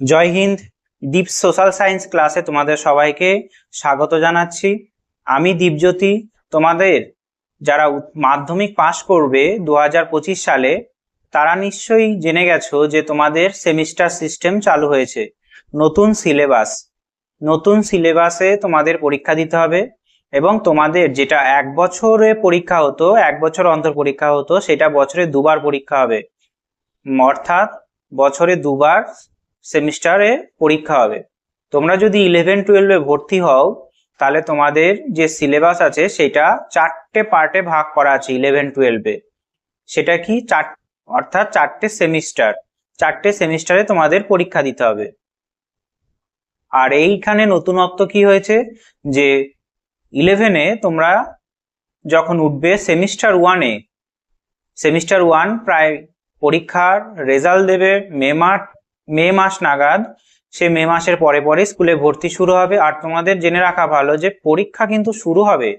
জয় হিন্দ দীপ social science ক্লাসে তোমাদের সবাইকে স্বাগত জানাচ্ছি। আমি দীপজ্যোতি। তোমাদের যারা মাধ্যমিক পাশ করবে দু হাজার পঁচিশ সালে, তারা নিশ্চয়ই জেনে গেছো যে তোমাদের সেমিস্টার সিস্টেম চালু হয়েছে। নতুন সিলেবাস। নতুন সিলেবাসে তোমাদের পরীক্ষা দিতে হবে এবং তোমাদের যেটা এক বছরে পরীক্ষা হতো, এক বছর অন্তর পরীক্ষা হতো, সেটা বছরে দুবার পরীক্ষা হবে। অর্থাৎ বছরে দুবার সেমিস্টারে পরীক্ষা হবে। তোমরা যদি ইলেভেন টুয়েলভে ভর্তি হও, তাহলে তোমাদের যে সিলেবাস আছে, সেটা চারটে পার্টে ভাগ করা আছে ইলেভেন টুয়েলভে সেটা কি? চার, অর্থাৎ চারটে সেমিস্টার। চারটে সেমিস্টারে তোমাদের পরীক্ষা দিতে হবে। আর এইখানে নতুনত্ব কি হয়েছে? যে ইলেভেনে তোমরা যখন উঠবে সেমিস্টার ওয়ানে সেমিস্টার ওয়ান প্রায় পরীক্ষার রেজাল্ট দেবে মে মাস মে মাস নাগাদ, সে মে মাসের পরে পরে স্কুলে ভর্তি শুরু হবে। আর তোমাদের জেনে রাখা ভালো যে পরীক্ষা কিন্তু শুরু হবে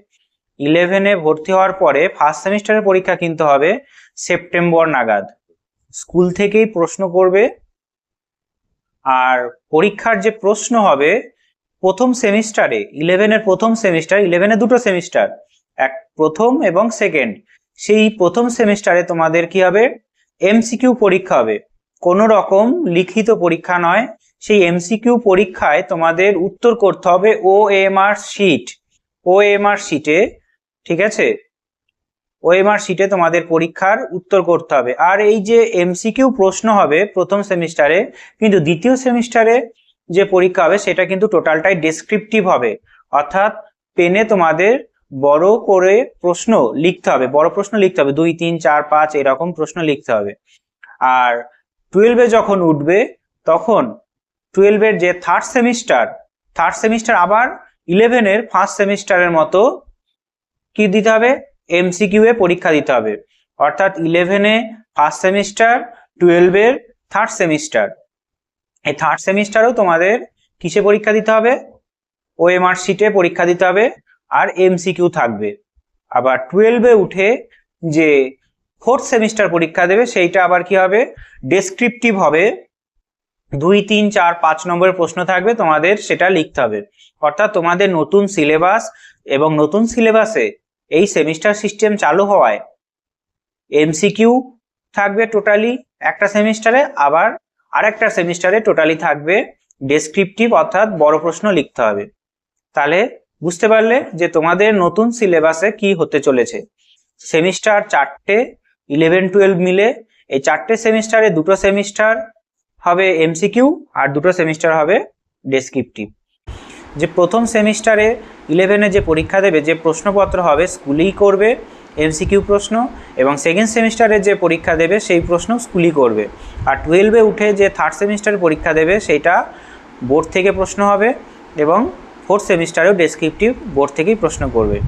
ইলেভেনে ভর্তি হওয়ার পরে ফার্স্ট সেমিস্টারের পরীক্ষা কিন্তু হবে সেপ্টেম্বর নাগাদ। স্কুল থেকেই প্রশ্ন করবে। আর পরীক্ষার যে প্রশ্ন হবে, প্রথম সেমিস্টারে ইলেভেনের প্রথম সেমিস্টার ইলেভেনে দুটো সেমিস্টার, এক প্রথম এবং সেকেন্ড সেই প্রথম সেমিস্টারে তোমাদের কি হবে? এমসিকিউ পরীক্ষা হবে। কোনো রকম লিখিত পরীক্ষা নয়। সেই এমসিকিউ পরীক্ষায় তোমাদের উত্তর করতে হবে O M R sheet O M R শিটে ঠিক আছে? ও এম আর শিটে তোমাদের পরীক্ষার উত্তর করতে হবে। আর এই যে এমসিকিউ প্রশ্ন হবে প্রথম সেমিস্টারে, কিন্তু দ্বিতীয় সেমিস্টারে যে পরীক্ষা হবে, সেটা কিন্তু টোটালটাই ডেসক্রিপটিভ হবে। অর্থাৎ পেনে তোমাদের বড় করে প্রশ্ন লিখতে হবে। বড় প্রশ্ন লিখতে হবে। দুই, তিন, চার, পাঁচ, এরকম প্রশ্ন লিখতে হবে। আর টুয়েলভে যখন উঠবে, তখন টুয়েলভের যে থার্ড সেমিস্টার থার্ড সেমিস্টার আবার ইলেভেনের ফার্স্ট সেমিস্টারের মতো কি দিতে হবে? এমসিকিউ এ পরীক্ষা দিতে হবে। অর্থাৎ ইলেভেনে ফার্স্ট সেমিস্টার টুয়েলভের থার্ড সেমিস্টার এই থার্ড সেমিস্টারও তোমাদের কিসে পরীক্ষা দিতে হবে? ওএমআর শিটে পরীক্ষা দিতে হবে, আর এমসিকিউ থাকবে। আবার টুয়েলভে উঠে যে ফোর্থ সেমিস্টার পরীক্ষা দেবে, সেইটা আবার কি হবে? ডেসক্রিপটিভ হবে। দুই, তিন, চার, পাঁচ নম্বরের প্রশ্ন থাকবে, তোমাদের সেটা লিখতে হবে। অর্থাৎ তোমাদের নতুন সিলেবাস এবং নতুন সিলেবাসে এই সেমিস্টার সিস্টেম চালু হওয়ায় এমসিকিউ থাকবে টোটালি একটা সেমিস্টারে আবার আরেকটা সেমিস্টারে টোটালি থাকবে ডেসক্রিপটিভ অর্থাৎ বড় প্রশ্ন লিখতে হবে। তাহলে বুঝতে পারলে যে তোমাদের নতুন সিলেবাসে কি হতে চলেছে। সেমিস্টার চারটে ইলেভেন, টুয়েলভ মিলে এই চারটে সেমিস্টারে দুটো সেমিস্টার হবে এমসিকিউ আর দুটো সেমিস্টার হবে ডেসক্রিপটিভ। যে প্রথম সেমিস্টারে ইলেভেনে যে পরীক্ষা দেবে, যে প্রশ্নপত্র হবে, স্কুলেই করবে এমসিকিউ প্রশ্ন এবং সেকেন্ড সেমিস্টারে যে পরীক্ষা দেবে, সেই প্রশ্ন স্কুলই করবে। আর টুয়েলভে উঠে যে থার্ড সেমিস্টারে পরীক্ষা দেবে, সেইটা বোর্ড থেকে প্রশ্ন হবে এবং ফোর্থ সেমিস্টারেও ডেসক্রিপটিভ বোর্ড থেকেই প্রশ্ন করবে।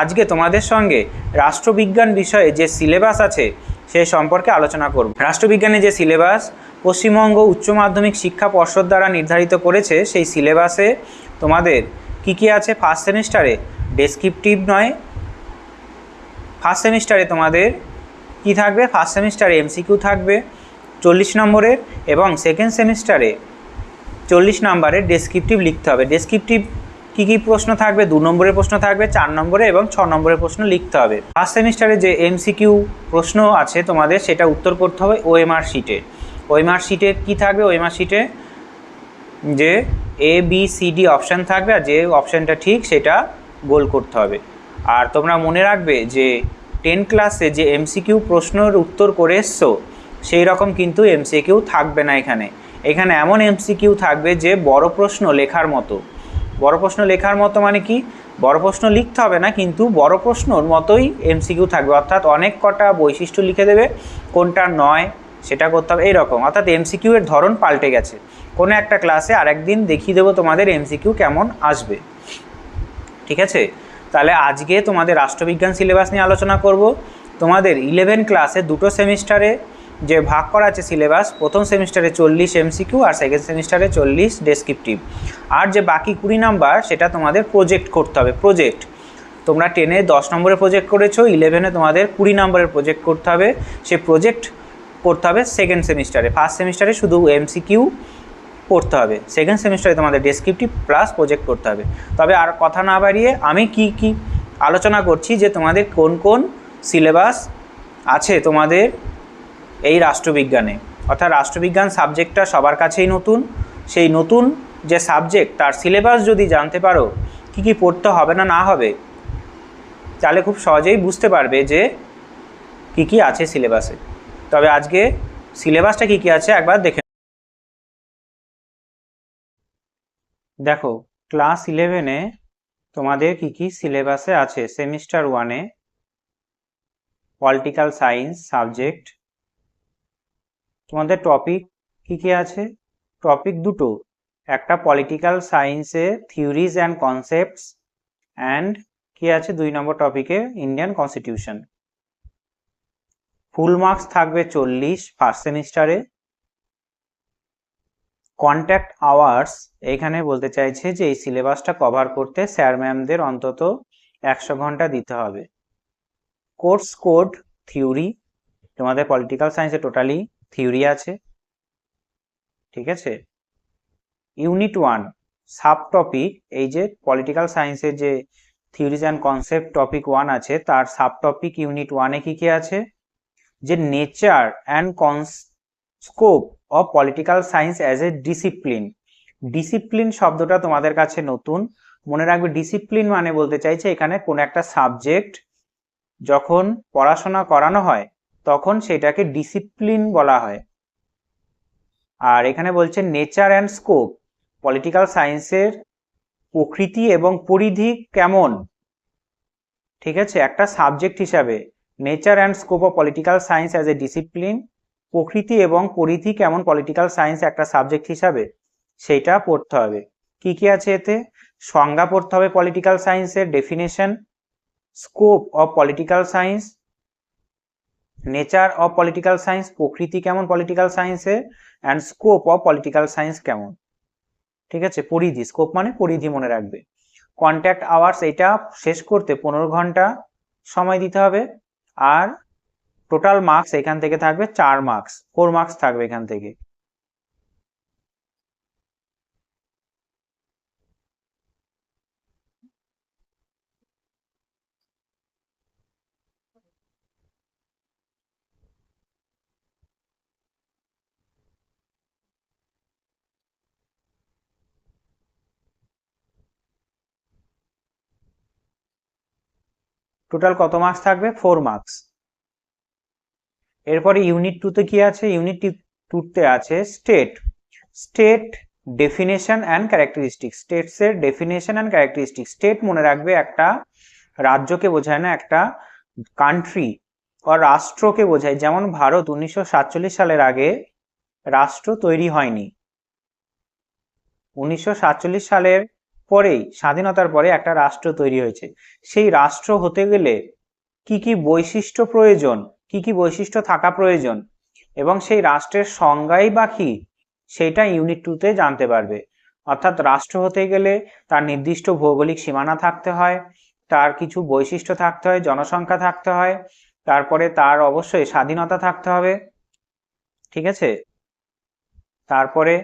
আজকে তোমাদের সঙ্গে রাষ্ট্রবিজ্ঞান বিষয়ে যে সিলেবাস আছে সেই সম্পর্কে আলোচনা করব। রাষ্ট্রবিজ্ঞানে যে সিলেবাস পশ্চিমবঙ্গ উচ্চ মাধ্যমিক শিক্ষা পর্ষদ দ্বারা নির্ধারিত করেছে, সেই সিলেবাসে তোমাদের কি কি আছে? ফার্স্ট সেমিস্টারে ডেসক্রিপটিভ নয়। ফার্স্ট সেমিস্টারে তোমাদের কি থাকবে? ফার্স্ট সেমিস্টারে এমসিকিউ থাকবে চল্লিশ নম্বরের এবং সেকেন্ড সেমিস্টারে চল্লিশ নম্বরের ডেসক্রিপটিভ লিখতে হবে। ডেসক্রিপটিভ কী কী প্রশ্ন থাকবে? দু নম্বরের প্রশ্ন থাকবে, চার নম্বরে এবং ছ নম্বরের প্রশ্ন লিখতে হবে। ফার্স্ট সেমিস্টারে যে এমসিকিউ প্রশ্ন আছে তোমাদের, সেটা উত্তর করতে হবে ওএমআর শিটে ওএমআর শিটে কী থাকবে? ওএমআর শিটে যে A B C D option থাকবে আর যে অপশানটা ঠিক সেটা গোল করতে হবে। আর তোমরা মনে রাখবে যে টেন ক্লাসে যে এমসিকিউ প্রশ্নের উত্তর করে এসছো, সেই রকম কিন্তু এমসিকিউ থাকবে না এখানে। এখানে এমন এমসিকিউ থাকবে যে বড় প্রশ্ন লেখার মতো। বড় প্রশ্ন লেখার মতো মানে কি? বড় প্রশ্ন লিখতে হবে না, কিন্তু বড় প্রশ্নর মতোই এমসিকিউ থাকবে। অর্থাৎ অনেক কটা বৈশিষ্ট্য লিখে দেবে, কোনটা নয় সেটা করতে হবে এইরকম অর্থাৎ এমসিকিউ এর ধরন পাল্টে গেছে। কোনো একটা ক্লাসে আরেকদিন দেখিয়ে দেবো তোমাদের এমসিকিউ কেমন আসবে। ঠিক আছে? তাহলে আজকে তোমাদের রাষ্ট্রবিজ্ঞান সিলেবাস নিয়ে আলোচনা করব। তোমাদের ইলেভেন ক্লাসে দুটো সেমিস্টারে যে ভাগ করা আছে সিলেবাস, প্রথম সেমিস্টারে চল্লিশ এমসিকিউ আর সেকেন্ড সেমিস্টারে চল্লিশ ডেসক্রিপটিভ আর যে বাকি কুড়ি নাম্বার, সেটা তোমাদের প্রজেক্ট করতে হবে প্রজেক্ট তোমরা টেনে দশ নম্বরের প্রজেক্ট করেছ ইলেভেনে তোমাদের কুড়ি নম্বরের প্রজেক্ট করতে হবে, সে প্রজেক্ট করতে হবে সেকেন্ড সেমিস্টারে। ফার্স্ট সেমিস্টারে শুধু এমসিকিউ পড়তে হবে সেকেন্ড সেমিস্টারে তোমাদের ডেসক্রিপটিভ প্লাস প্রজেক্ট করতে হবে। তবে আর কথা না বাড়িয়ে আমি কি কি আলোচনা করছি যে তোমাদের কোন কোন সিলেবাস আছে তোমাদের এই রাষ্ট্রবিজ্ঞানে। অর্থাৎ রাষ্ট্রবিজ্ঞান সাবজেক্টটা সবার কাছেই নতুন। সেই নতুন যে সাবজেক্ট, তার সিলেবাস যদি জানতে পারো, কি কি পড়তে হবে না না হবে, তাহলে খুব সহজেই বুঝতে পারবে যে কি কি আছে সিলেবাসে। তবে আজকে সিলেবাসটা কি কি আছে একবার দেখে দেখো, ক্লাস ইলেভেনে তোমাদের কি কি সিলেবাসে আছে? সেমিস্টার ওয়ানে পলিটিক্যাল সায়েন্স সাবজেক্ট তোমাদের টপিক কি কি আছে? টপিক দুটো, একটা পলিটিক্যাল সায়েন্সে থিওরিজ অ্যান্ড কনসেপ্টস অ্যান্ড কি আছে দুই নম্বর টপিকে ইন্ডিয়ান কনস্টিটিউশন ফুল মার্কস থাকবে চল্লিশ ফার্স্ট সেমিস্টারে কন্ট্যাক্ট আওয়ার্স এখানে বলতে চাইছে যে এই সিলেবাসটা কভার করতে স্যার ম্যামদের অন্তত একশো ঘণ্টা দিতে হবে। কোর্স কোড থিওরি তোমাদের পলিটিক্যাল সায়েন্সে টোটালি থিওরি আছে। ঠিক আছে? ইউনিট ওয়ান সাব টপিক এই যে পলিটিক্যাল সায়েন্সের যে theories and concept topic one আছে, তার সাব টপিক ইউনিট ওয়ানে কি কি আছে? যে nature and cons, scope of political science as a discipline. Discipline শব্দটা তোমাদের কাছে নতুন। মনে রাখবে, ডিসিপ্লিন মানে বলতে চাইছে এখানে কোন একটা সাবজেক্ট যখন পড়াশোনা করানো হয় তখন সেটাকে ডিসিপ্লিন বলা হয়। আর এখানে বলছে নেচার অ্যান্ড স্কোপ পলিটিক্যাল সায়েন্সের প্রকৃতি এবং পরিধি কেমন? ঠিক আছে? একটা সাবজেক্ট হিসাবে nature and scope of political science as a discipline প্রকৃতি এবং পরিধি কেমন? পলিটিক্যাল সায়েন্স একটা সাবজেক্ট হিসাবে সেইটা পড়তে হবে। কি কি আছে এতে? সংজ্ঞা পড়তে হবে পলিটিক্যাল সায়েন্সের definition scope of political science nature of political science, প্রকৃতি কেমন পলিটিক্যাল সায়েন্সে and scope of political science কেমন? ঠিক আছে? পরিধি স্কোপ মানে পরিধি মনে রাখবে। কন্ট্যাক্ট আওয়ার্স এটা শেষ করতে পনেরো ঘণ্টা সময় দিতে হবে। আর টোটাল মার্কস এখান থেকে থাকবে চার মার্কস ফোর মার্কস থাকবে এখান থেকে। টোটাল কত মার্কস থাকবে? ফোর মার্কস এরপরে ইউনিট টুতে কি আছে? ইউনিট টুতে আছে state state definition and characteristic স্টেটসের definition and characteristic state মনে রাখবে একটা রাজ্যকে বোঝায় না, একটা কান্ট্রি বা রাষ্ট্রকে বোঝায়। যেমন ভারত উনিশশো সাতচল্লিশ সালের আগে রাষ্ট্র তৈরি হয়নি। উনিশশো সাতচল্লিশ সালের পরেই, স্বাধীনতার পরে একটা রাষ্ট্র তৈরি হয়েছে। সেই রাষ্ট্র হতে গেলে কি কি বৈশিষ্ট্য প্রয়োজন, কি কি বৈশিষ্ট্য থাকা প্রয়োজন এবং সেই রাষ্ট্রের সংজ্ঞাই বা কি, সেটা ইউনিট টুতে জানতে পারবে। অর্থাৎ রাষ্ট্র হতে গেলে তার নির্দিষ্ট ভৌগোলিক সীমানা থাকতে হয়, তার কিছু বৈশিষ্ট্য থাকতে হয়, জনসংখ্যা থাকতে হয়, তারপরে তার অবশ্যই স্বাধীনতা থাকতে হবে, ঠিক আছে? তারপরে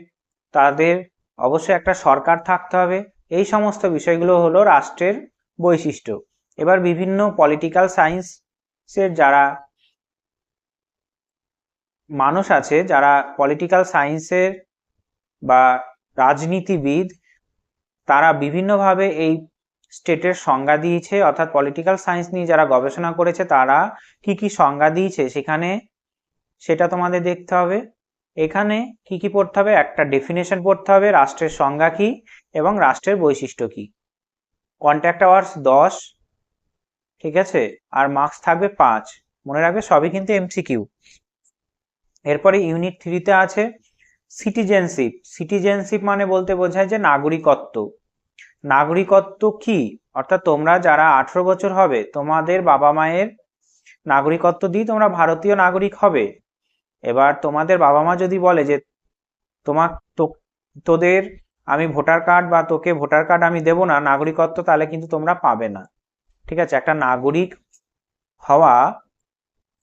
তাদের অবশ্যই একটা সরকার থাকতে হবে এই সমস্ত বিষয়গুলো হলো রাষ্ট্রের বৈশিষ্ট্য। এবার বিভিন্ন পলিটিক্যাল সায়েন্সের যারা মানুষ আছে, যারা পলিটিক্যাল সায়েন্সের বা রাজনীতিবিদ, তারা বিভিন্নভাবে এই স্টেটের সংজ্ঞা দিয়েছে, অর্থাৎ পলিটিক্যাল সায়েন্স নিয়ে যারা গবেষণা করেছে, তারা কি কি সংজ্ঞা দিয়েছে সেখানে সেটা তোমাদের দেখতে হবে। এখানে কি কি পড়তে হবে? একটা ডেফিনেশন পড়তে হবে, রাষ্ট্রের সংজ্ঞা কি? এবং রাষ্ট্রের বৈশিষ্ট্য কি? কন্ট্যাক্ট আওয়ার্স দশ, ঠিক আছে? আর মার্কস থাকবে পাঁচ। মনে রাখবে সবই কিন্তু এমসিকিউ এরপরে ইউনিট থ্রিতে আছে সিটিজেনশিপ সিটিজেনশিপ মানে বলতে বোঝায় যে নাগরিকত্ব। নাগরিকত্ব কি? অর্থাৎ তোমরা যারা আঠেরো বছর হবে, তোমাদের বাবা মায়ের নাগরিকত্ব দিয়ে তোমরা ভারতীয় নাগরিক হবে। এবার তোমাদের বাবা মা যদি বলে যে তোমার তোদের আমি ভোটার কার্ড বা তোকে ভোটার কার্ড আমি দেব না, নাগরিকত্ব তাহলে কিন্তু তোমরা পাবে না। ঠিক আছে, একটা নাগরিক হওয়া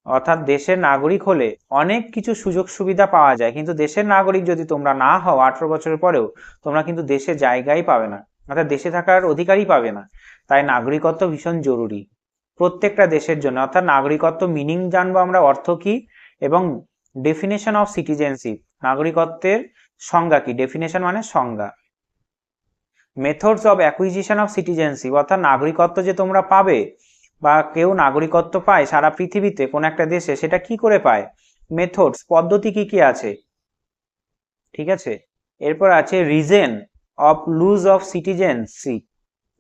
অর্থাৎ দেশের নাগরিক হলে অনেক কিছু সুযোগ সুবিধা পাওয়া যায়, কিন্তু দেশের নাগরিক যদি তোমরা না হও আঠারো বছরের পরেও, তোমরা কিন্তু দেশে জায়গাই পাবে না, অর্থাৎ দেশে থাকার অধিকারই পাবে না। তাই নাগরিকত্ব ভীষণ জরুরি প্রত্যেকটা দেশের জন্য, অর্থাৎ নাগরিকত্ব মিনিং জানব আমরা অর্থ কি এবং ডেফিনেশন অফ সিটিজেনশিপ নাগরিকত্বের সংজ্ঞা কি? ডেফিনেশন মানে সংজ্ঞা। Methods of acquisition of citizenship অর্থাৎ নাগরিকত্ব যে তোমরা পাবে বা কেউ নাগরিকত্ব পায় সারা পৃথিবীতে, কোন একটা দেশে, সেটা কি করে পায়? মেথডস পদ্ধতি কি কি আছে? ঠিক আছে? এরপর আছে reason of loss of citizenship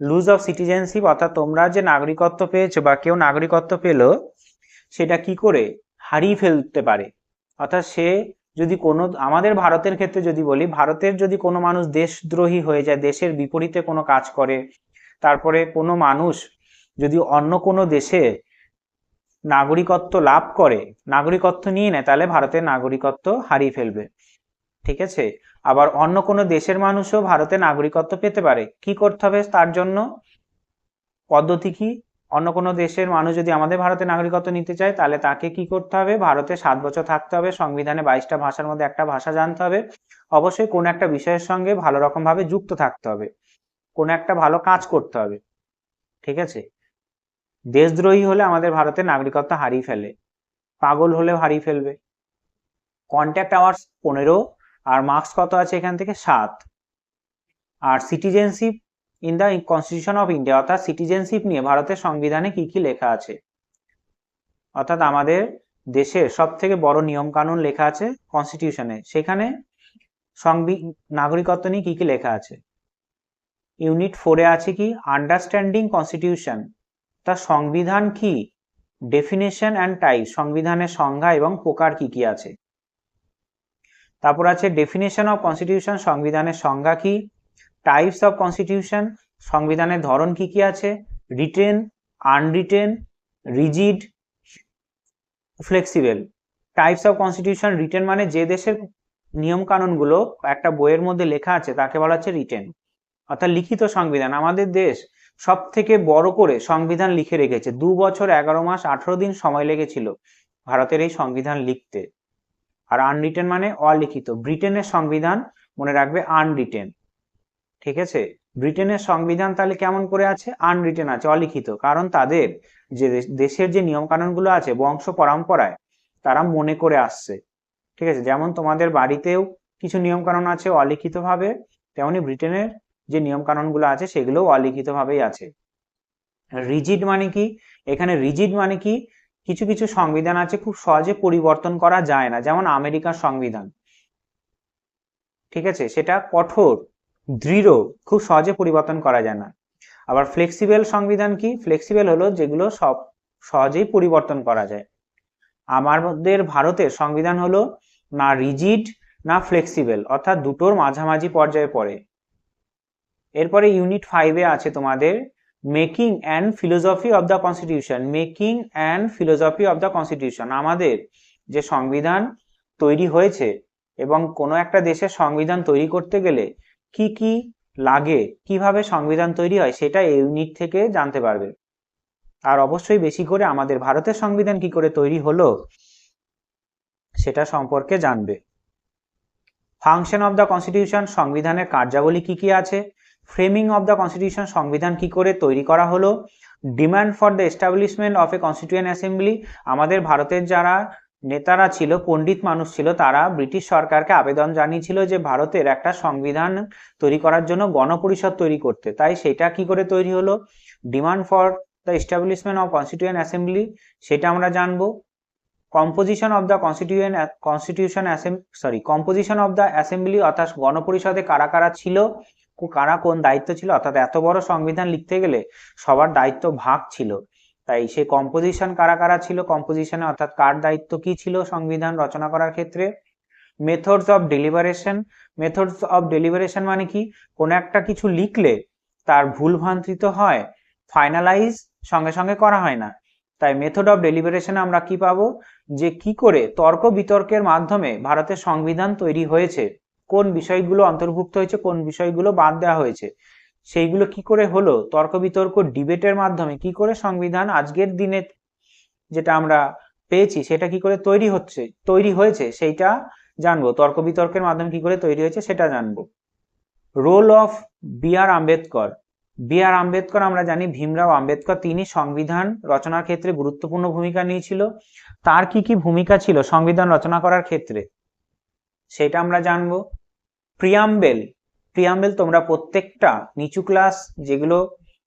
loss of citizenship অর্থাৎ তোমরা যে নাগরিকত্ব পেয়েছ বা কেউ নাগরিকত্ব পেল, সেটা কি করে? হারিয়ে ফেলতে পারে। অর্থাৎ সে যদি কোনো, আমাদের ভারতের ক্ষেত্রে যদি বলি, ভারতের যদি কোনো মানুষ দেশদ্রোহী হয়ে যায়, দেশের বিপরীতে কোনো কাজ করে, তারপরে কোনো মানুষ যদি অন্য কোনো দেশে নাগরিকত্ব লাভ করে, নাগরিকত্ব নিয়ে নেয়, তাহলে ভারতের নাগরিকত্ব হারিয়ে ফেলবে। ঠিক আছে? আবার অন্য কোনো দেশের মানুষও ভারতে নাগরিকত্ব পেতে পারে। কি করতে হবে? তার জন্য পদ্ধতি কি? অন্য কোনো দেশের মানুষ যদি আমাদের ভারতে নাগরিকত্ব নিতে চায়, তাহলে তাকে কি করতে হবে? ভারতে সাত বছর থাকতে হবে, সংবিধানে বাইশটা ভাষার মধ্যে একটা ভাষা জানতে হবে। অবশ্যই কোনো একটা বিষয়ের সঙ্গে ভালো রকমভাবে যুক্ত থাকতে হবে। কোনো একটা ভালো কাজ করতে হবে। ঠিক আছে? দেশদ্রোহী হলে আমাদের ভারতে নাগরিকত্ব হারিয়ে ফেলে। পাগল হলেও হারিয়ে ফেলবে। কন্ট্যাক্ট আওয়ার্স পনেরো, আর মার্কস কত আছে এখান থেকে? সাত। আর citizenship in the constitution of India অর্থাৎ সিটিজেনশিপ নিয়ে ভারতের সংবিধানে কি কি লেখা আছে? অর্থাৎ আমাদের দেশের সব থেকে বড় নিয়ম কানুন লেখা আছে কনস্টিটিউশনে সেখানে সংবি, নাগরিকত্ব নিয়ে কি কি লেখা আছে? ইউনিট ফোরে আছে কি? আন্ডারস্ট্যান্ডিং কনস্টিটিউশন তার সংবিধান কি? ডেফিনেশন অ্যান্ড টাইপ সংবিধানের সংজ্ঞা এবং প্রকার কি কি আছে? তারপর আছে ডেফিনেশন অফ কনস্টিটিউশন সংবিধানের সংজ্ঞা কি? টাইপস অফ কনস্টিটিউশন সংবিধানের ধরন কি কি আছে? Written unwritten rigid flexible types of constitution written মানে যে দেশের নিয়ম কানুনগুলো একটা বইয়ের মধ্যে লেখা আছে, তাকে বলা হচ্ছে রিটেন অর্থাৎ লিখিত সংবিধান। আমাদের দেশ সব থেকে বড় করে সংবিধান লিখে রেখেছে। দু বছর, এগারো মাস, আঠারো দিন সময় লেগেছিল ভারতের এই সংবিধান লিখতে। আর আনরিটেন মানে অলিখিত। ব্রিটেনের সংবিধান মনে রাখবে আনরিটেন ঠিক আছে? ব্রিটেনের সংবিধান তাহলে কেমন করে আছে? আনরিটেন আছে, অলিখিত। কারণ তাদের যে দেশের যে নিয়ম কানুনগুলো আছে, বংশ পরম্পরায়, তারা মনে করে আসছে। ঠিক আছে? যেমন তোমাদের বাড়িতেও কিছু নিয়ম কানুন আছে অলিখিত ভাবে তেমনি ব্রিটেনের যে নিয়ম কানুনগুলো আছে সেগুলো অলিখিত ভাবেই আছে। রিজিড মানে কি? এখানে রিজিড মানে কি? কিছু কিছু সংবিধান আছে, খুব সহজে পরিবর্তন করা যায় না। যেমন আমেরিকার সংবিধান। ঠিক আছে? সেটা কঠোর। দৃঢ়, খুব সহজে পরিবর্তন করা যায় না। আবার ফ্লেক্সিবল সংবিধান কি? ফ্লেক্সিবল হলো যেগুলো সব সহজেই পরিবর্তন করা যায়। আমাদের ভারতের সংবিধান হলো না রিজিড না ফ্লেক্সিবল অর্থাৎ দুটোর মাঝামাঝি পর্যায়ে পড়ে। এরপরে ইউনিট ফাইভে আছে তোমাদের making and philosophy of the constitution making and philosophy of the constitution আমাদের যে সংবিধান তৈরি হয়েছে এবং কোনো একটা দেশের সংবিধান তৈরি করতে গেলে কি কি লাগে, কীভাবে সংবিধান তৈরি হয় সেটা এই ইউনিট থেকে জানতে পারবে। আর অবশ্যই বেশি করে আমাদের ভারতের সংবিধান কি করে তৈরি হলো, সেটা সম্পর্কে জানবে। ফাংশন অব দ্য কনস্টিটিউশন সংবিধানের কার্যাবলী কি কি আছে? ফ্রেমিং অব দ্য কনস্টিটিউশন সংবিধান কি করে তৈরি করা হলো? Demand for the establishment of a constituent assembly আমাদের ভারতের যারা নেতারা ছিল, পণ্ডিত মানুষ ছিল, তারা ব্রিটিশ সরকারকে আবেদন জানিয়েছিল যে ভারতের একটা সংবিধান তৈরি করার জন্য গণপরিষদ তৈরি করতে। তাই সেটা কি করে তৈরি হলো? Demand for the establishment of constituent assembly, সেটা আমরা জানব। Composition of the constituent, constitution sorry, composition of the assembly অর্থাৎ গণপরিষদে কারা কারা ছিল, কারা কোন দায়িত্ব ছিল, অর্থাৎ এত বড় সংবিধান লিখতে গেলে সবার দায়িত্ব ভাগ ছিল। তাই সে কম্পোজিশন কারা কারা ছিল? কম্পোজিশনে অর্থাৎ কার দায়িত্ব কি ছিল সংবিধান রচনা করার ক্ষেত্রে? Methods of deliberation methods of deliberation মানে কি? কোন একটা কিছু লিখলে তার ভুল ভ্রান্তিত হয় ফাইনালাইজ সঙ্গে সঙ্গে করা হয় না। তাই মেথড অফ ডেলিভারেশনে আমরা কি পাবো? যে কি করে তর্ক বিতর্কের মাধ্যমে ভারতের সংবিধান তৈরি হয়েছে, কোন বিষয়গুলো অন্তর্ভুক্ত হয়েছে, কোন বিষয়গুলো বাদ দেওয়া হয়েছে। সেইগুলো কি করে হলো? তর্ক বিতর্ক ডিবেটের মাধ্যমে কি করে সংবিধান আজকের দিনে যেটা আমরা পেয়েছি, সেটা কি করে তৈরি হচ্ছে, তৈরি হয়েছে, সেইটা জানব। তর্ক বিতর্কের মাধ্যমে কি করে তৈরি হয়েছে, সেটা জানব। Role of B R Ambedkar. B R Ambedkar আমরা জানি, ভীমরাও আম্বেদকর, তিনি সংবিধান রচনার ক্ষেত্রে গুরুত্বপূর্ণ ভূমিকা নিয়েছিল। তার কি কি ভূমিকা ছিল সংবিধান রচনা করার ক্ষেত্রে? সেটা আমরা জানব। প্রিয়াম্বেল প্রিয়াম্বেল তোমরা প্রত্যেকটা নিচু ক্লাস যেগুলো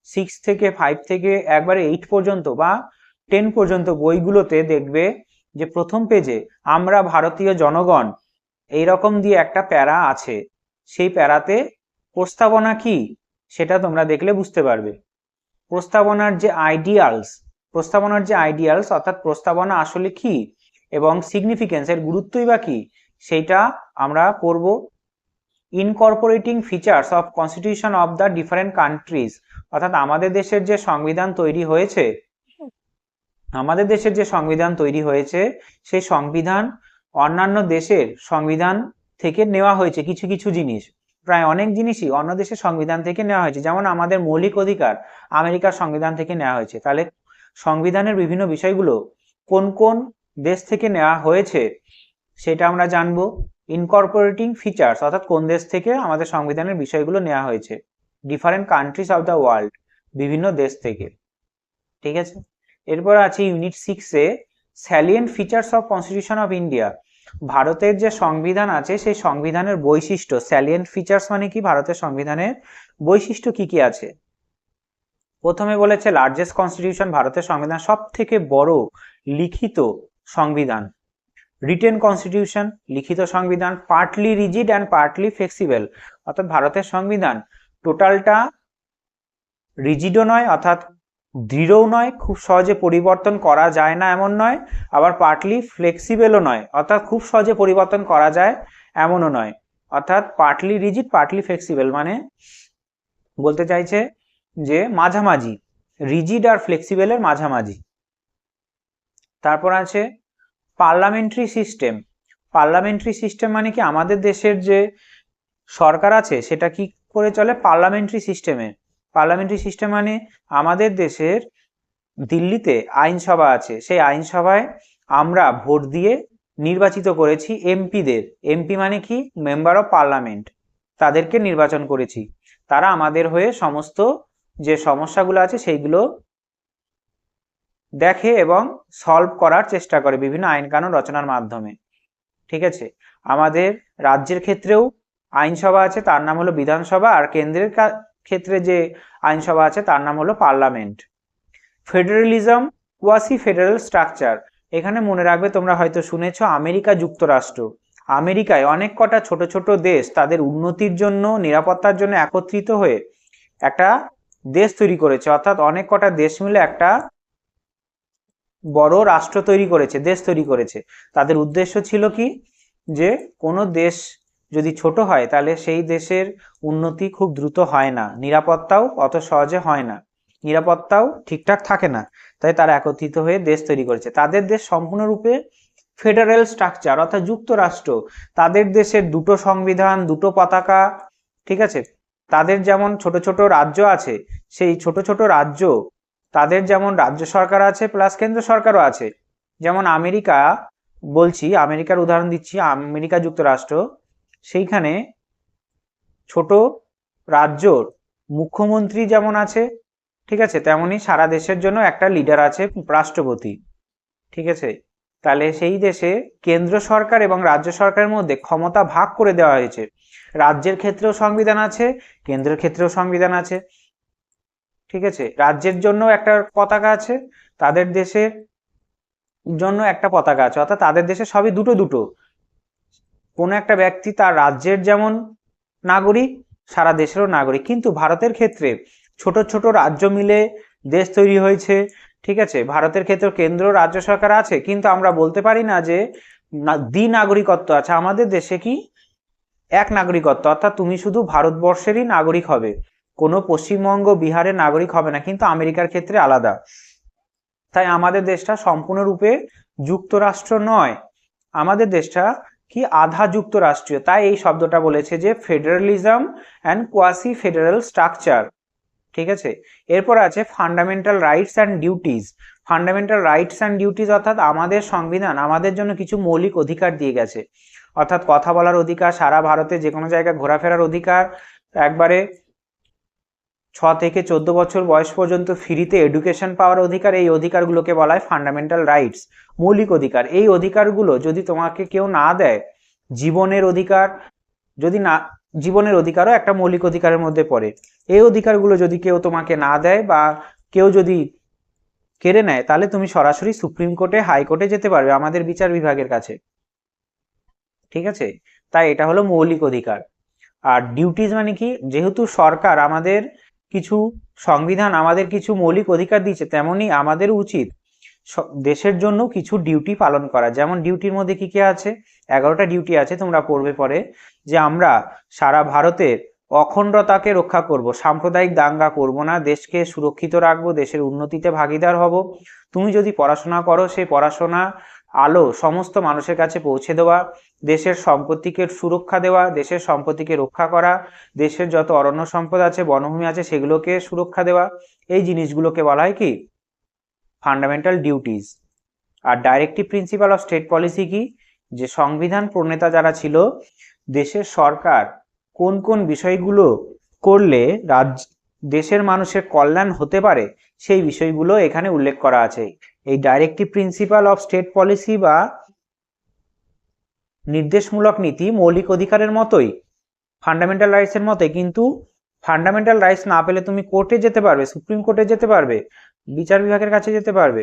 সিক্স থেকে ফাইভ থেকে একবারে এইট পর্যন্ত বা টেন পর্যন্ত বইগুলোতে দেখবে যে প্রথম পেজে আমরা ভারতীয় জনগণ এই রকম দিয়ে একটা প্যারা আছে। সেই প্যারাতে প্রস্তাবনা কি? সেটা তোমরা দেখলে বুঝতে পারবে। প্রস্তাবনার যে আইডিয়ালস প্রস্তাবনার যে আইডিয়ালস অর্থাৎ প্রস্তাবনা আসলে কি এবং সিগনিফিকেন্স এর গুরুত্বই বা কি, সেইটা আমরা পড়ব incorporating features of constitution of the different countries অর্থাৎ আমাদের দেশের যে সংবিধান তৈরি হয়েছে, আমাদের দেশের যে সংবিধান তৈরি হয়েছে, সেই সংবিধান অন্যান্য দেশের সংবিধান থেকে নেওয়া হয়েছে কিছু কিছু জিনিস। প্রায় অনেক জিনিসই অন্য দেশের সংবিধান থেকে নেওয়া হয়েছে। যেমন আমাদের মৌলিক অধিকার আমেরিকার সংবিধান থেকে নেওয়া হয়েছে। তাহলে সংবিধানের বিভিন্ন বিষয়গুলো কোন কোন দেশ থেকে নেওয়া হয়েছে, সেটা আমরা জানব। ইনকর্পোরেটিং ফিচার্স অর্থাৎ কোন দেশ থেকে আমাদের সংবিধানের বিষয়গুলো নেওয়া হয়েছে different countries of the world বিভিন্ন দেশ থেকে। ঠিক আছে? এরপর আছে ইউনিট সিক্সে salient features of constitution of India ভারতের যে সংবিধান আছে, সেই সংবিধানের বৈশিষ্ট্য স্যালিয়েন্ট ফিচার্স মানে কি? ভারতের সংবিধানের বৈশিষ্ট্য কি কি আছে? প্রথমে বলেছে লার্জেস্ট কনস্টিটিউশন ভারতের সংবিধান সব থেকে বড় লিখিত সংবিধান। রিটেন কনস্টিটিউশন লিখিত সংবিধান partly rigid and partly flexible অর্থাৎ ভারতের সংবিধান টোটালটা রিজিডও নয়, অর্থাৎ দৃঢ়ও নয়, খুব সহজে পরিবর্তন করা যায় না এমন নয়, আবার পার্টলি ফ্লেক্সিবেলও নয়, অর্থাৎ খুব সহজে পরিবর্তন করা যায় এমনও নয়। অর্থাৎ পার্টলি রিজিড পার্টলি ফ্লেক্সিবেল মানে বলতে চাইছে যে মাঝামাঝি রিজিড আর ফ্লেক্সিবেলের মাঝামাঝি। তারপর আছে পার্লামেন্টারি সিস্টেম। পার্লামেন্টারি সিস্টেম মানে কি আমাদের দেশের যে সরকার আছে, সেটা কি করে চলে? পার্লামেন্টারি সিস্টেমে। পার্লামেন্টারি সিস্টেম মানে আমাদের দেশের দিল্লিতে আইনসভা আছে। সেই আইনসভায় আমরা ভোট দিয়ে নির্বাচিত করেছি এমপিদের। এমপি মানে কি? Member of parliament. তাদেরকে নির্বাচন করেছি। তারা আমাদের হয়ে সমস্ত যে সমস্যাগুলো আছে, সেইগুলো দেখে এবং সলভ করার চেষ্টা করে বিভিন্ন আইন কানুন রচনার মাধ্যমে। ঠিক আছে? আমাদের রাজ্যের ক্ষেত্রেও আইনসভা আছে, তার নাম হলো বিধানসভা, আর কেন্দ্রের ক্ষেত্রে যে আইনসভা আছে, তার নাম হলো parliament. Federalism quasi federal structure এখানে মনে রাখবে তোমরা হয়তো শুনেছ, আমেরিকা যুক্তরাষ্ট্র। আমেরিকায় অনেক কটা ছোট ছোট দেশ তাদের উন্নতির জন্য, নিরাপত্তার জন্য একত্রিত হয়ে একটা দেশ তৈরি করেছে। অর্থাৎ অনেক কটা দেশ মিলে একটা বড় রাষ্ট্র তৈরি করেছে, দেশ তৈরি করেছে। তাদের উদ্দেশ্য ছিল কি? যে কোনো দেশ যদি ছোট হয়, তাহলে সেই দেশের উন্নতি খুব দ্রুত হয় না। নিরাপত্তাও অত সহজে হয় না। নিরাপত্তাও ঠিকঠাক থাকে না। তাই তারা একত্রিত হয়ে দেশ তৈরি করেছে। তাদের দেশ সম্পূর্ণরূপে ফেডারেল স্ট্রাকচার, অর্থাৎ যুক্তরাষ্ট্র। তাদের দেশের দুটো সংবিধান, দুটো পতাকা, ঠিক আছে? তাদের যেমন ছোট ছোট রাজ্য আছে, সেই ছোট ছোট রাজ্য তাদের যেমন রাজ্য সরকার আছে প্লাস কেন্দ্র সরকারও আছে। যেমন আমেরিকা, বলছি, আমেরিকার উদাহরণ দিচ্ছি, আমেরিকা যুক্তরাষ্ট্র, সেইখানে ছোট রাজ্যর মুখ্যমন্ত্রী যেমন আছে, ঠিক আছে, তেমনি সারা দেশের জন্য একটা লিডার আছে রাষ্ট্রপতি, ঠিক আছে। তাহলে সেই দেশে কেন্দ্র সরকার এবং রাজ্য সরকারের মধ্যে ক্ষমতা ভাগ করে দেওয়া হয়েছে। রাজ্যের ক্ষেত্রেও সংবিধান আছে, কেন্দ্রের ক্ষেত্রেও সংবিধান আছে। ঠিক আছে? রাজ্যের জন্য একটা পতাকা আছে, তাদের দেশের জন্য একটা পতাকা আছে, অর্থাৎ তাদের দেশে সবই দুটো দুটো। কোনো একটা ব্যক্তি তার রাজ্যের যেমন নাগরিক, সারা দেশেরও নাগরিক। কিন্তু ভারতের ক্ষেত্রে ছোট ছোট রাজ্য মিলে দেশ তৈরি হয়েছে, ঠিক আছে? ভারতের ক্ষেত্রে কেন্দ্র রাজ্য সরকার আছে, কিন্তু আমরা বলতে পারি না যে দ্বি নাগরিকত্ব আছে। আমাদের দেশে কি? এক নাগরিকত্ব, অর্থাৎ তুমি শুধু ভারতবর্ষেরই নাগরিক হবে। কোনো পশ্চিমবঙ্গ, বিহারের নাগরিক হবে না, কিন্তু আমেরিকার ক্ষেত্রে আলাদা। তাই আমাদের দেশটা সম্পূর্ণরূপে যুক্তরাষ্ট্র নয়। আমাদের দেশটা কি আধা যুক্তরাষ্ট্রীয়। তাই এই শব্দটা বলেছে যে federalism and quasi federal structure. ঠিক আছে? এরপর আছে fundamental rights and duties fundamental rights and duties অর্থাৎ আমাদের সংবিধান, আমাদের জন্য কিছু মৌলিক অধিকার দিয়ে গেছে। অর্থাৎ কথা বলার অধিকার, সারা ভারতে যে কোনো জায়গায় ঘোরাফেরার অধিকার, একবারে ছ থেকে চোদ্দ বছর বয়স পর্যন্ত ফ্রিতে এডুকেশন পাওয়ার অধিকার এই অধিকারগুলোকে বলা হয় ফান্ডামেন্টাল রাইটস মৌলিক অধিকার। এই অধিকারগুলো যদি তোমাকে কেউ না দেয়, জীবনের অধিকার, যদি না, জীবনের অধিকারও একটা মৌলিক অধিকারের মধ্যে পড়ে। এই অধিকারগুলো যদি কেউ তোমাকে না দেয় বা কেউ যদি কেড়ে নেয়, তাহলে তুমি সরাসরি সুপ্রিম কোর্টে হাইকোর্টে যেতে পারবে আমাদের বিচার বিভাগের কাছে। ঠিক আছে? তাই এটা হলো মৌলিক অধিকার। আর ডিউটিজ মানে কি? যেহেতু সরকার আমাদের কিছু সংবিধান আমাদের কিছু মৌলিক অধিকার দিয়েছে, তেমনি আমাদের উচিত দেশের জন্য কিছু ডিউটি পালন করা। যেমন ডিউটির মধ্যে কি কি আছে? এগারোটা ডিউটি আছে, তোমরা পড়বে পরে, যে আমরা সারা ভারতের অখণ্ডতাকে রক্ষা করব, সাম্প্রদায়িক দাঙ্গা করব না, দেশকে সুরক্ষিত রাখব, দেশের উন্নতিতে ভাগিদার হব। তুমি যদি পড়াশোনা করো সেই পড়াশোনা আলো সমস্ত মানুষের কাছে পৌঁছে দেওয়া, দেশের সম্পত্তিকে সুরক্ষা দেওয়া, দেশের সম্পত্তিকে রক্ষা করা, দেশের যত অরণ্য সম্পদ আছে, বনভূমি আছে, সেগুলোকে সুরক্ষা দেওয়া, এই জিনিসগুলোকে বলা হয় কি? Fundamental duties R directive principle of state policy কি? যে সংবিধান প্রণেতা যারা ছিল, দেশের সরকার কোন কোন বিষয়গুলো করলে রাজ্য দেশের মানুষের কল্যাণ হতে পারে, সেই বিষয়গুলো এখানে উল্লেখ করা আছে। এই directive principle of state policy বা নির্দেশমূলক নীতি মৌলিক অধিকারের মতোই ফান্ডামেন্টাল রাইটসের মতোই, কিন্তু ফান্ডামেন্টাল রাইটস না পেলে তুমি কোর্টে যেতে পারবে, সুপ্রিম কোর্টে যেতে পারবে, বিচার বিভাগের কাছে যেতে পারবে,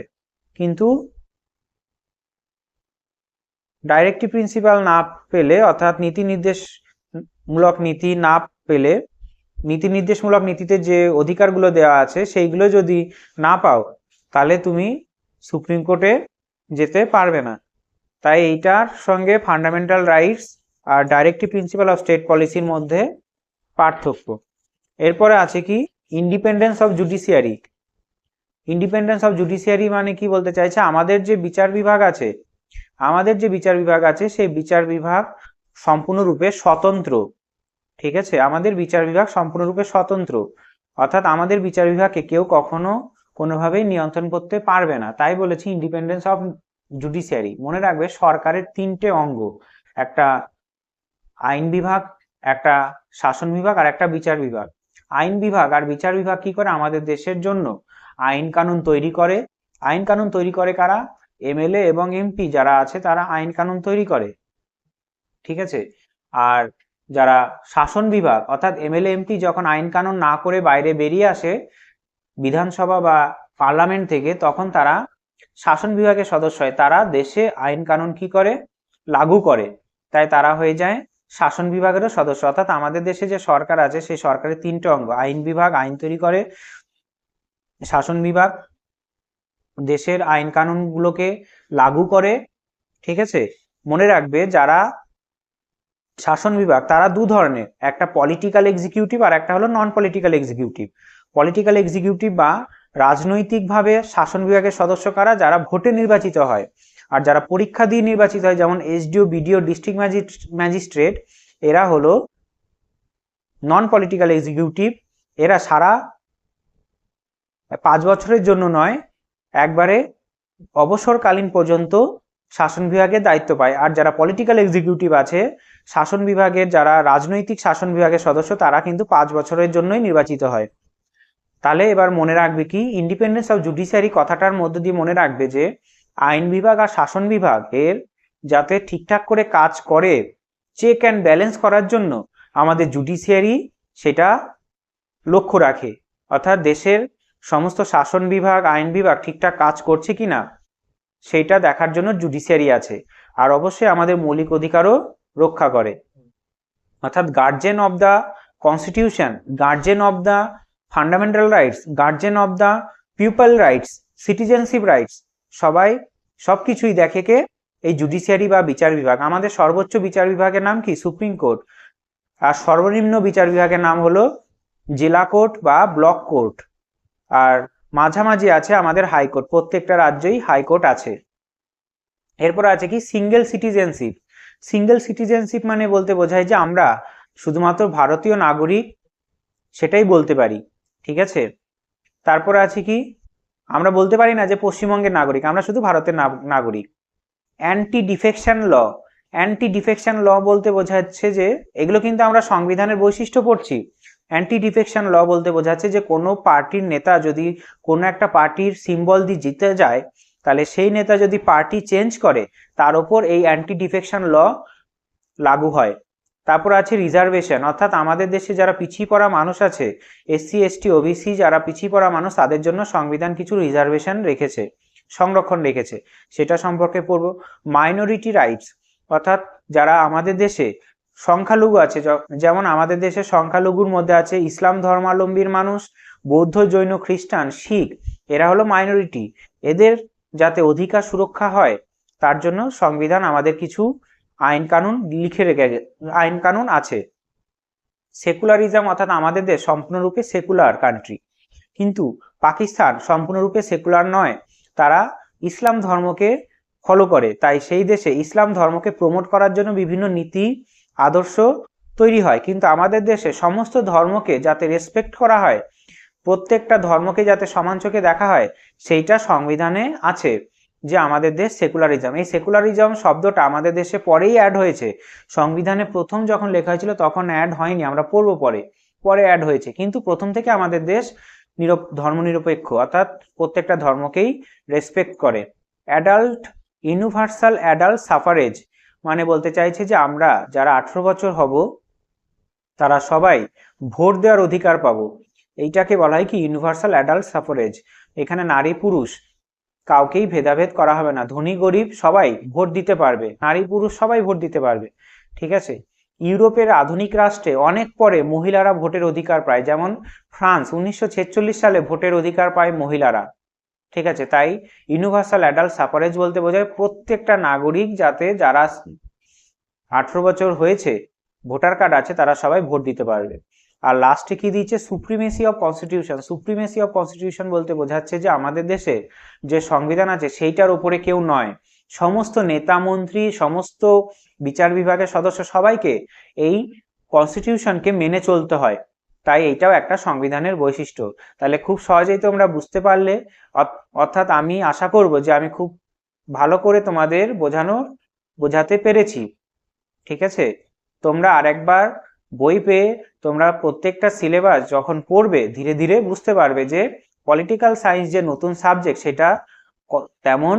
কিন্তু ডাইরেক্টিভ প্রিন্সিপাল না পেলে অর্থাৎ নীতি নির্দেশ মূলক নীতি না পেলে, নীতি নির্দেশমূলক নীতিতে যে অধিকারগুলো দেওয়া আছে সেইগুলো যদি না পাও, তাহলে তুমি সুপ্রিম কোর্টে যেতে পারবে না। তাই এইটার সঙ্গে ফান্ডামেন্টাল রাইটস আর ডাইরেক্টিভ প্রিন্সিপাল অফ স্টেট পলিসির মধ্যে পার্থক্য। এরপরে আছে কি? Independence of judiciary independence of judiciary মানে কি বলতে চাইছে? আমাদের যে বিচার বিভাগ আছে, আমাদের যে বিচার বিভাগ আছে, সেই বিচার বিভাগ সম্পূর্ণরূপে স্বতন্ত্র। ঠিক আছে? আমাদের বিচার বিভাগ সম্পূর্ণরূপে স্বতন্ত্র। অর্থাৎ আমাদের বিচার বিভাগকে কেউ কখনো কোনোভাবেই নিয়ন্ত্রণ করতে পারবে না। তাই বলেছি ইন্ডিপেন্ডেন্স অফ জুডিশিয়ারি মনে রাখবে সরকারের তিনটে অঙ্গ। একটা আইন বিভাগ, একটা শাসন বিভাগ আর একটা বিচার বিভাগ। আইন বিভাগ আর বিচার বিভাগ কি করে? আমাদের দেশের জন্য। আইন কানুন তৈরি করে। আইন কানুন তৈরি করে কারা? এমএলএ এবং এমপি যারা আছে তারা আইন কানুন তৈরি করে। ঠিক আছে? আর যারা শাসন বিভাগ, অর্থাৎ এমএলএ, এমপি যখন আইন কানুন না করে বাইরে বেরিয়ে আসে বিধানসভা বা পার্লামেন্ট থেকে তখন তারা শাসন বিভাগের সদস্য হয়। তারা দেশে আইন কানুন কি করে? লাগু করে। তাই তারা হয়ে যায় শাসন বিভাগেরও সদস্য। অর্থাৎ আমাদের দেশে যে সরকার আছে, সেই সরকারের তিনটে অঙ্গ। আইন বিভাগ, আইন তৈরি করে শাসন বিভাগ। দেশের আইন কানুনগুলোকে লাগু করে, ঠিক আছে? মনে রাখবে যারা শাসন বিভাগ, তারা দু ধরনের। একটা পলিটিক্যাল এক্সিকিউটিভ আর একটা হলো non political executive political executive বা রাজনৈতিকভাবে শাসন বিভাগের সদস্য কারা? যারা ভোটে নির্বাচিত হয়। আর যারা পরীক্ষা দিয়ে নির্বাচিত হয়, যেমন এসডিও, বিডিও ডিস্ট্রিক্ট ম্যাজিস্ট্রেট এরা হলো নন পলিটিক্যাল এক্সিকিউটিভ এরা সারা পাঁচ বছরের জন্য নয়, একবারে অবসরকালীন পর্যন্ত শাসন বিভাগের দায়িত্ব পায়। আর যারা পলিটিক্যাল এক্সিকিউটিভ আছে, শাসন বিভাগের যারা রাজনৈতিক শাসন বিভাগের সদস্য, তারা কিন্তু পাঁচ বছরের জন্যই নির্বাচিত হয়। তাহলে এবার মনে রাখবে কি? ইন্ডিপেন্ডেন্স অফ জুডিশিয়ারি কথাটার মধ্যে দিয়ে মনে রাখবে যে, আইন বিভাগ আর শাসন বিভাগ এর যাতে ঠিকঠাক করে কাজ করে চেক অ্যান্ড ব্যালেন্স করার জন্য আমাদের জুডিশিয়ারি সেটা লক্ষ্য রাখে। অর্থাৎ দেশের সমস্ত শাসন বিভাগ, আইন বিভাগ ঠিকঠাক কাজ করছে কিনা, সেটা দেখার জন্য জুডিশিয়ারি আছে। আর অবশ্যই আমাদের মৌলিক অধিকারও রক্ষা করে। অর্থাৎ guardian of the constitution guardian of the fundamental rights guardian of the people rights citizenship rights সবাই সব কিছুই দেখে কে? এই জুডিশিয়ারি বা বিচার বিভাগ। আমাদের সর্বোচ্চ বিচার বিভাগের নাম কি? Supreme court. আর সর্বনিম্ন বিচার বিভাগের নাম হলো জেলা কোর্ট বা ব্লক কোর্ট। আর মাঝামাঝি আছে আমাদের হাইকোর্ট প্রত্যেকটা রাজ্যেই হাইকোর্ট আছে। এরপর আছে কি? সিঙ্গেল সিটিজেনশিপ সিঙ্গেল সিটিজেনশিপ মানে বলতে বোঝায় যে আমরা শুধুমাত্র ভারতীয় নাগরিক সেটাই বলতে পারি। ঠিক আছে? তারপর আছে কি? আমরা বলতে পারি না যে পশ্চিমবঙ্গের নাগরিক, আমরা শুধু ভারতের নাগরিক। Anti defection law anti defection law বলতে বোঝাচ্ছে যে, এগুলো কিন্তু আমরা সংবিধানের বৈশিষ্ট্য পড়ছি। অ্যান্টি ডিফেকশন ল বলতে বোঝাচ্ছে যে, কোনো পার্টির নেতা যদি কোনো একটা পার্টির সিম্বল দিয়ে জিতে যায়, তাহলে সেই নেতা যদি পার্টি চেঞ্জ করে, তার উপর এই অ্যান্টি ডিফেকশন ল লাগু হয়। তারপর আছে রিজার্ভেশন অর্থাৎ আমাদের দেশে যারা পিছিয়ে পড়া মানুষ আছে এসসি এসটি ওবিসি যারা পিছিয়ে পড়া মানুষ, তাদের জন্য সংবিধান কিছু রিজার্ভেশন রেখেছে, সংরক্ষণ রেখেছে। সেটা সম্পর্কে পড়ব। মাইনরিটি রাইটস অর্থাৎ যারা আমাদের দেশে সংখ্যালঘু আছে যেমন আমাদের দেশে সংখ্যালঘুর মধ্যে আছে ইসলাম ধর্মাবলম্বীর মানুষ, বৌদ্ধ, জৈন, খ্রিস্টান, শিখ, এরা হলো মাইনরিটি এদের যাতে অধিকার সুরক্ষা হয়, তার জন্য সংবিধান আমাদের কিছু আইন কানুন লিখে রেখে আইন কানুন আছে। সেকুলারিজম অর্থাৎ আমাদের দেশ সম্পূর্ণরূপে সেকুলার কান্ট্রি কিন্তু পাকিস্তান সম্পূর্ণরূপে সেকুলার নয়, তারা ইসলাম ধর্মকে ফলো করে। তাই সেই দেশে ইসলাম ধর্মকে প্রমোট করার জন্য বিভিন্ন নীতি, আদর্শ তৈরি হয়। কিন্তু আমাদের দেশে সমস্ত ধর্মকে যাতে রেসপেক্ট করা হয়, প্রত্যেকটা ধর্মকে যাতে সমান চোখে দেখা হয়, সেইটা সংবিধানে আছে। যে আমাদের দেশ সেকুলারিজম এই সেকুলারিজম শব্দটা আমাদের দেশে পরেই অ্যাড হয়েছে। সংবিধানে প্রথম যখন লেখা হয়েছিল তখন অ্যাড হয়নি, আমরা পড়ব পরে। পরে অ্যাড হয়েছে, কিন্তু প্রথম থেকে আমাদের দেশ নিরপ, ধর্মনিরপেক্ষ, অর্থাৎ প্রত্যেকটা ধর্মকেই রেসপেক্ট করে। অ্যাডাল্ট ইউনিভার্সাল অ্যাডাল্ট সাফারেজ মানে বলতে চাইছে যে আমরা যারা আঠেরো বছর হব, তারা সবাই ভোট দেওয়ার অধিকার পাবো। এইটাকে বলা হয় কি ইউনিভার্সাল অ্যাডাল্ট সাফারেজ এখানে নারী পুরুষ কাউকেই ভেদাভেদ করা হবে না। ধনী, গরিব সবাই ভোট দিতে পারবে। নারী, পুরুষ সবাই ভোট দিতে পারবে। ঠিক আছে? ইউরোপের আধুনিক রাষ্ট্রে অনেক পরে মহিলারা ভোটের অধিকার পায়। যেমন ফ্রান্স, উনিশশো ছেচল্লিশ সালে ভোটের অধিকার পায় মহিলারা। ঠিক আছে? তাই ইউনিভার্সাল অ্যাডাল্ট সাফারেজ বলতে বোঝায় প্রত্যেকটা নাগরিক যাতে যারা আঠেরো বছর হয়েছে, ভোটার কার্ড আছে, তারা সবাই ভোট দিতে পারবে। আর লাস্টে কি দিচ্ছে supremacy of constitution supremacy of constitution বলতে বোঝাচ্ছে যে আমাদের দেশে যে সংবিধান আছে, সেইটার উপরে কেউ নয়। সমস্ত নেতা মন্ত্রী, সমস্ত বিচার বিভাগের সদস্য সবাইকে এই কনস্টিটিউশনকে মেনে চলতে হয়। তাই এইটাও একটা সংবিধানের বৈশিষ্ট্য। তাহলে খুব সহজেই তোমরা বুঝতে পারলে। অর্থ- অর্থাৎ আমি আশা করব যে আমি খুব ভালো করে তোমাদের বোঝানো বোঝাতে পেরেছি। ঠিক আছে? তোমরা আরেকবার বই পেয়ে তোমরা প্রত্যেকটা সিলেবাস যখন পড়বে, ধীরে ধীরে বুঝতে পারবে যে পলিটিক্যাল সায়েন্স যে নতুন সাবজেক্ট সেটা তেমন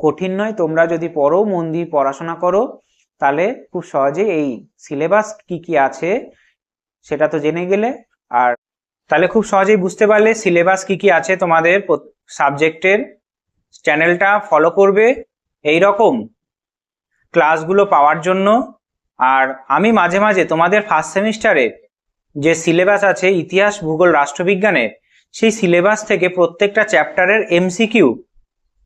কঠিন নয়। তোমরা যদি পড়ো, মন দিয়ে পড়াশোনা করো, তাহলে খুব সহজেই এই সিলেবাস কি কি আছে সেটা তো জেনে গেলে। আর তাহলে খুব সহজেই বুঝতে পারলে সিলেবাস কি কি আছে তোমাদের সাবজেক্টের চ্যানেলটা ফলো করবে। এই রকম ক্লাসগুলো পাওয়ার জন্য আর আমি মাঝে মাঝে তোমাদের ফার্স্ট সেমিস্টারে যে সিলেবাস আছে ইতিহাস, ভূগোল, রাষ্ট্রবিজ্ঞানের, সেই সিলেবাস থেকে প্রত্যেকটা চ্যাপ্টারের এমসিকিউ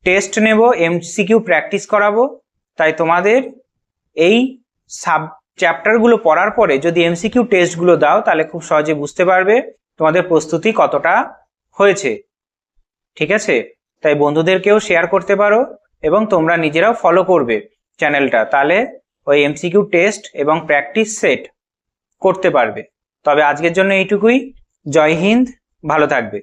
টেস্ট নেব এমসিকিউ প্র্যাকটিস করাবো। তাই তোমাদের এই সাব চ্যাপ্টারগুলো পড়ার পরে যদি এমসিকিউ টেস্টগুলো দাও, তাহলে খুব সহজে বুঝতে পারবে তোমাদের প্রস্তুতি কতটা হয়েছে। ঠিক আছে? তাই বন্ধুদেরকেও শেয়ার করতে পারো এবং তোমরা নিজেরাও ফলো করবে চ্যানেলটা তাহলে ওই এমসিকিউ টেস্ট এবং প্র্যাকটিস সেট করতে পারবে। তবে আজকের জন্য এইটুকুই। জয় হিন্দ, ভালো থাকবে।